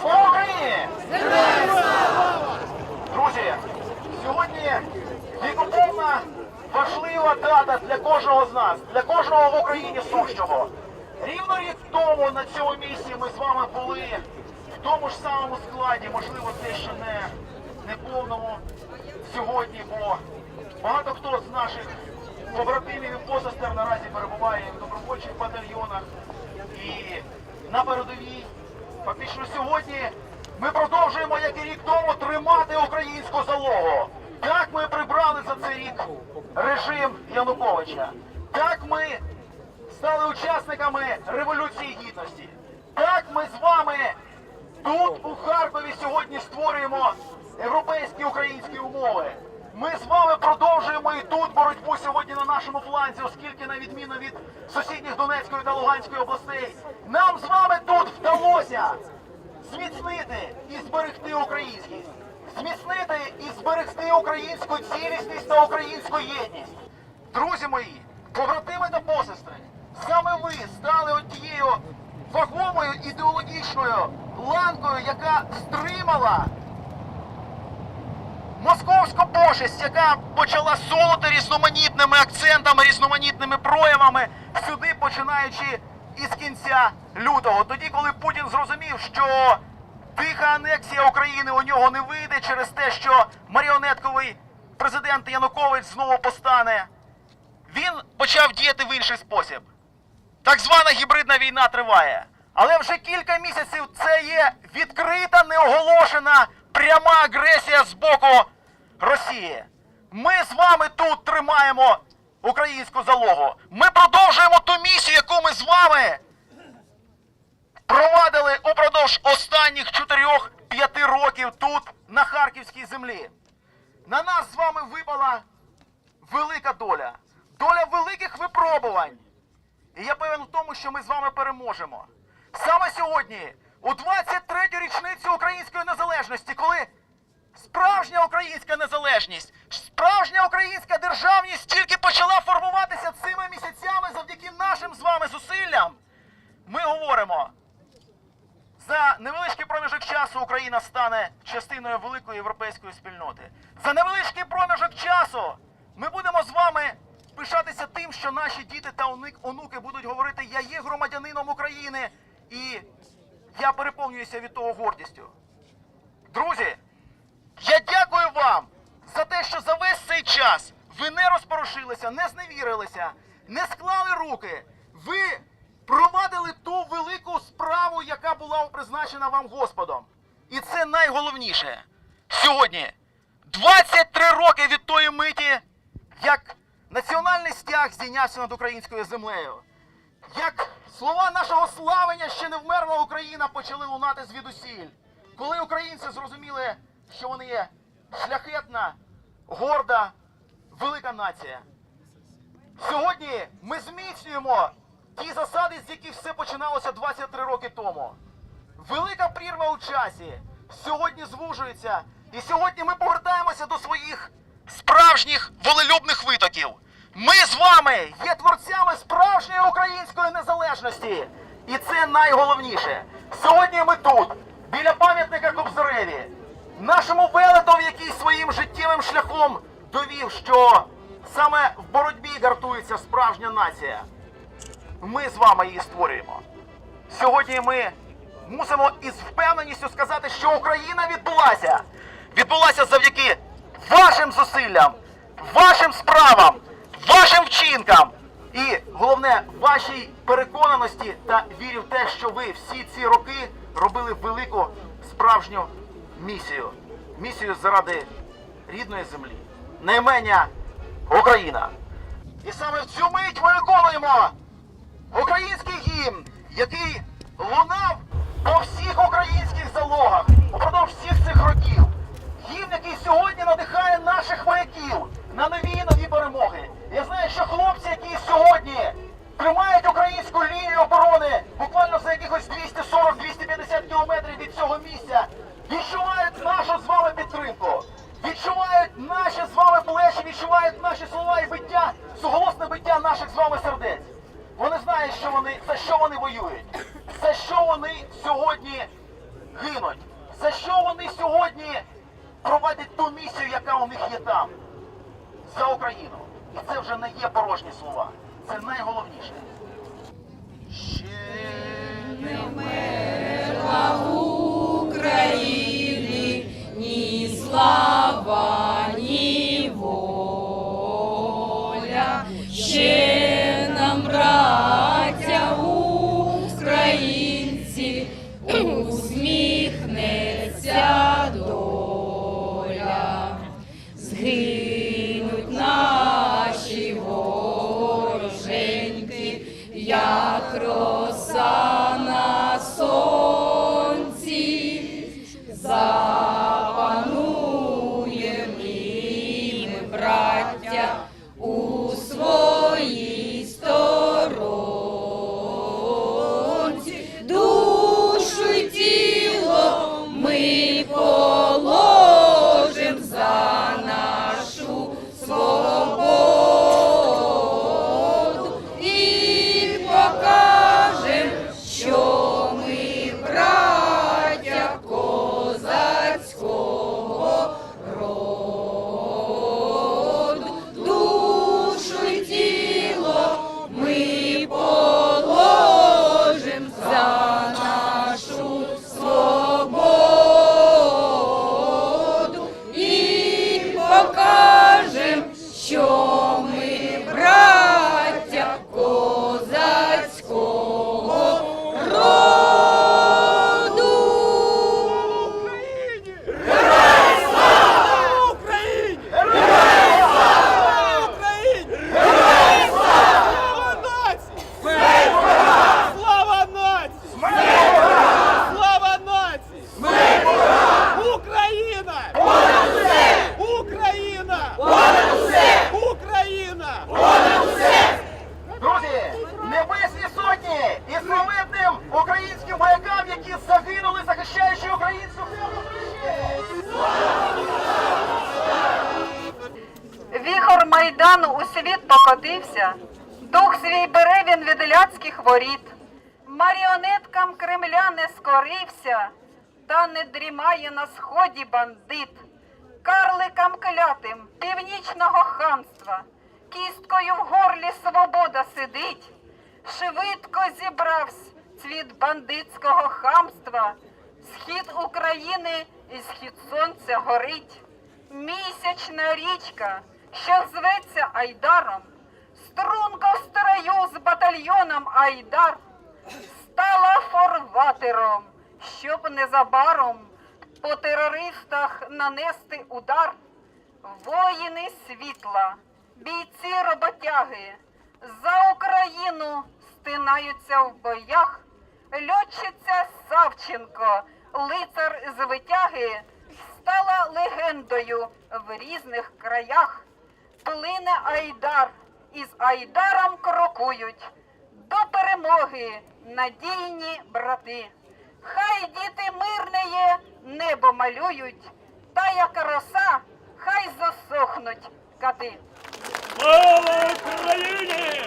Слава Україні! Друзі, сьогодні вікоповна важлива дата для кожного з нас, для кожного в Україні сущого. Рівно рік тому на цьому місці ми з вами були в тому ж самому складі, можливо, дещо не, не повному сьогодні, бо багато хто з наших побратимів і посестер наразі перебуває в добровольчих батальйонах і на передовій. Фактично сьогодні ми продовжуємо, як і рік тому, тримати українську залогу. Так ми прибрали за цей рік режим Януковича. Так ми стали учасниками Революції Гідності. Так ми з вами тут, у Харкові, сьогодні створюємо європейські українські умови. Ми з вами продовжуємо і тут боротьбу сьогодні на нашому фланзі, оскільки, на відміну від сусідніх Донецької та Луганської областей, нам з вами тут вдалося зміцнити і зберегти українськість, зміцнити і зберегти українську цілісність та українську єдність. Друзі мої, побратими та посестри, саме ви стали от тією вагомою ідеологічною ланкою, яка стримала московську пошесть, яка почала солоти різноманітними акцентами, різноманітними проявами, сюди починаючи із кінця лютого. Тоді, коли Путін зрозумів, що тиха анексія України у нього не вийде через те, що маріонетковий президент Янукович знову постане, він почав діяти в інший спосіб. Так звана гібридна війна триває. Але вже кілька місяців це є відкрита, неоголошена пряма агресія з боку Росії. Ми з вами тут тримаємо українську залогу. Ми продовжуємо ту місію, яку ми з вами провадили упродовж останніх 4-5 років тут, на Харківській землі. На нас з вами випала велика доля, доля великих випробувань. І я певен в тому, що ми з вами переможемо. Саме сьогодні, у 23-ю річницю української незалежності, коли справжня українська незалежність, справжня українська державність тільки почала формуватися цими місяцями завдяки нашим з вами зусиллям, ми говоримо. За невеличкий проміжок часу Україна стане частиною великої європейської спільноти. За невеличкий проміжок часу ми будемо з вами пишатися тим, що наші діти та онуки будуть говорити Я є громадянином України і я переповнююся від того гордістю. Друзі, я дякую вам за те, що за весь цей час ви не не зневірилися, не склали руки. Ви провадили ту велику справу, яка була призначена вам Господом. І це найголовніше. Сьогодні 23 роки від тої миті, як національний стяг здійнявся над українською землею. Як слова нашого славення ще не вмерла Україна почали лунати звідусіль. Коли українці зрозуміли, що вони є шляхетна, горда, велика нація. Сьогодні ми зміцнюємо ті засади, з яких все починалося 23 роки тому. Велика прірва у часі сьогодні звужується, і сьогодні ми повертаємося до своїх справжніх волелюбних витоків. Ми з вами є творцями справжньої української незалежності. І це найголовніше. Сьогодні ми тут, біля пам'ятника Кобзареві, нашому велетові, який своїм життєвим шляхом довів, що саме в боротьбі гартується справжня нація. Ми з вами її створюємо. Сьогодні ми мусимо із впевненістю сказати, що Україна відбулася. Відбулася завдяки вашим зусиллям, вашим справам, вашим вчинкам. І головне, вашій переконаності та вірі в те, що ви всі ці роки робили велику справжню місію. Місію заради рідної землі. Наймення Україна. І саме в цю мить ми виконуємо український гімн, який лунав по всіх українських залогах упродовж всіх цих років. Гімн, який сьогодні надихає наших вояків на нові нові перемоги. Я знаю, що хлопці, які сьогодні тримають українську лінію оборони буквально за якихось 240-250 кілометрів від цього місця, відчувають нашу з вами підтримку. Відчувають вами плечі, відчувають наші слова і биття, суголосне биття наших з вами сердець. Вони знають, що вони за що вони воюють. за що вони сьогодні гинуть, за що вони сьогодні проводять ту місію, яка у них є там, за Україну. І це вже не є порожні слова. Це найголовніше. Ще не України Ще нам, браття українці, усміхнеться доля. Згинуть наші вороженьки, як роса майдану у світ покотився, дух свій бере він від ляцьких воріт. Маріонеткам Кремля не скорився, та не дрімає на сході бандит. Карликам клятим північного хамства, кісткою в горлі свобода сидить. Швидко зібравсь цвіт бандитського хамства, схід України і схід сонця горить. Місячна річка, що зветься Айдаром, струнко в строю з батальйоном Айдар, стала форватером, щоб незабаром по терористах нанести удар. Воїни світла, бійці роботяги, за Україну стинаються в боях. Льотчиця Савченко, лицар з витяги, стала легендою в різних краях. Плине Айдар, із Айдаром крокують до перемоги надійні брати. Хай діти мирнеє небо малюють, та як роса, хай засохнуть кати. Слава Україні!